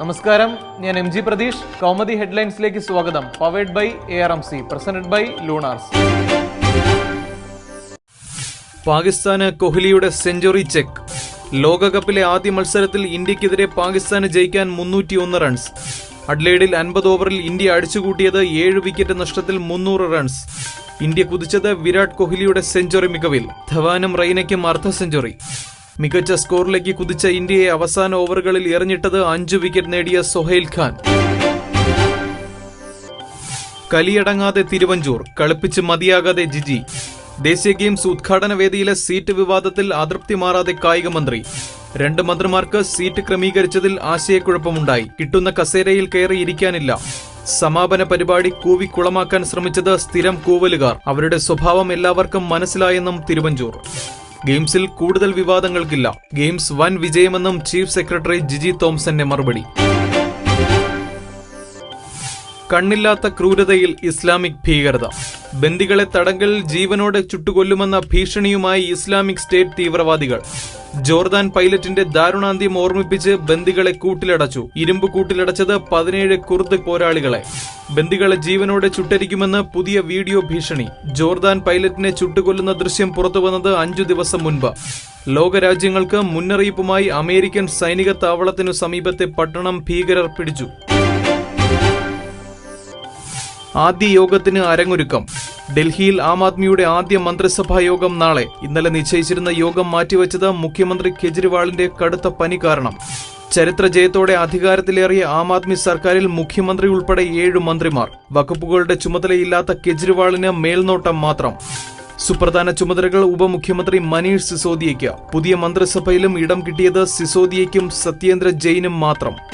നമസ്കാരം. ഞാൻ M G Pratheesh. കൗമതി ഹെഡ്ലൈൻസിലേക്ക് സ്വാഗതം. Powered by A R M C presented by Lunars പാകിസ്ഥാന് കോഹ്ലിയുടെ സെഞ്ചുറി ചെക്ക്. ലോകകപ്പിലെ ആദ്യ മത്സരത്തിൽ ഇന്ത്യക്കെതിരെ പാകിസ്ഥാന് ജയിക്കാൻ മുന്നൂറ്റിയൊന്ന് റൺസ് അഡ്ലേഡിൽ അൻപത് ഓവറിൽ ഇന്ത്യ അടിച്ചുകൂട്ടിയത് ഏഴ് വിക്കറ്റ് നഷ്ടത്തിൽ മുന്നൂറ് റൺസ് ഇന്ത്യ കുതിച്ചത് വിരാട് കോഹ്ലിയുടെ സെഞ്ചുറി മികവിൽ. ധവാനും റെയ്നയ്ക്കും അർദ്ധ സെഞ്ചുറി. മികച്ച സ്കോറിലേക്ക് കുതിച്ച ഇന്ത്യയെ അവസാന ഓവറുകളിൽ എറിഞ്ഞിട്ടത് അഞ്ച് വിക്കറ്റ് നേടിയ സൊഹൈൽ ഖാൻ. കലിയടങ്ങാതെ തിരുവഞ്ചൂർ കളിപ്പിച്ച് മതിയാകാതെ ജിജി. ദേശീയ ഗെയിംസ് ഉദ്ഘാടന വേദിയിലെ സീറ്റ് വിവാദത്തിൽ അതൃപ്തി മാറാതെ കായിക മന്ത്രി. രണ്ട് മന്ത്രിമാർക്ക് സീറ്റ് ക്രമീകരിച്ചതിൽ ആശയക്കുഴപ്പമുണ്ടായി. കിട്ടുന്ന കസേരയിൽ കയറി ഇരിക്കാനില്ല. സമാപന പരിപാടി കൂവി കുളമാക്കാൻ ശ്രമിച്ചത് സ്ഥിരം കൂവലുകാർ. അവരുടെ സ്വഭാവം എല്ലാവർക്കും മനസ്സിലായെന്നും തിരുവഞ്ചൂർ. ഗെയിംസിൽ കൂടുതൽ വിവാദങ്ങൾക്കില്ല. ഗെയിംസ് വൻ വിജയമെന്നും ചീഫ് സെക്രട്ടറി ജിജി തോംസന്റെ മറുപടി. കണ്ണില്ലാത്ത ക്രൂരതയിൽ ഇസ്ലാമിക് ഭീകരത. ബന്ദികളെ തടങ്കലിൽ ജീവനോടെ ചുട്ടുകൊല്ലുമെന്ന ഭീഷണിയുമായി ഇസ്ലാമിക് സ്റ്റേറ്റ് തീവ്രവാദികൾ. ജോർദാൻ പൈലറ്റിന്റെ ദാരുണാന്ത്യം ഓർമ്മിപ്പിച്ച് ബന്ദികളെ കൂട്ടിലടച്ചു. ഇരുമ്പ് കൂട്ടിലടച്ചത് പതിനേഴ് കുർദ് പോരാളികളെ. ബന്ദികളെ ജീവനോടെ ചുട്ടരിക്കുമെന്ന് പുതിയ വീഡിയോ ഭീഷണി. ജോർദാൻ പൈലറ്റിനെ ചുട്ടുകൊല്ലുന്ന ദൃശ്യം പുറത്തുവന്നത് അഞ്ചു ദിവസം മുൻപ്. ലോകരാജ്യങ്ങൾക്ക് മുന്നറിയിപ്പുമായി അമേരിക്കൻ സൈനിക താവളത്തിനു സമീപത്തെ പട്ടണം ഭീകരർ പിടിച്ചു. ആദ്യ യോഗത്തിന് അരങ്ങൊരുക്കം. ഡൽഹിയിൽ ആം ആദ്മിയുടെ ആദ്യ മന്ത്രിസഭാ യോഗം നാളെ. ഇന്നലെ നിശ്ചയിച്ചിരുന്ന യോഗം മാറ്റിവെച്ചത് മുഖ്യമന്ത്രി കെജ്രിവാളിന്റെ കടുത്ത പനി കാരണം. ചരിത്ര ജയത്തോടെ അധികാരത്തിലേറിയ ആം ആദ്മി സർക്കാരിൽ മുഖ്യമന്ത്രി ഉൾപ്പെടെ ഏഴ് മന്ത്രിമാർ. വകുപ്പുകളുടെ ചുമതലയില്ലാത്ത കെജ്രിവാളിന് മേൽനോട്ടം മാത്രം. സുപ്രധാന ചുമതലകൾ ഉപമുഖ്യമന്ത്രി മനീഷ് സിസോദിയയ്ക്ക്. പുതിയ മന്ത്രിസഭയിലും ഇടം കിട്ടിയത് സിസോദിയയ്ക്കും സത്യേന്ദ്ര ജെയിനും മാത്രം.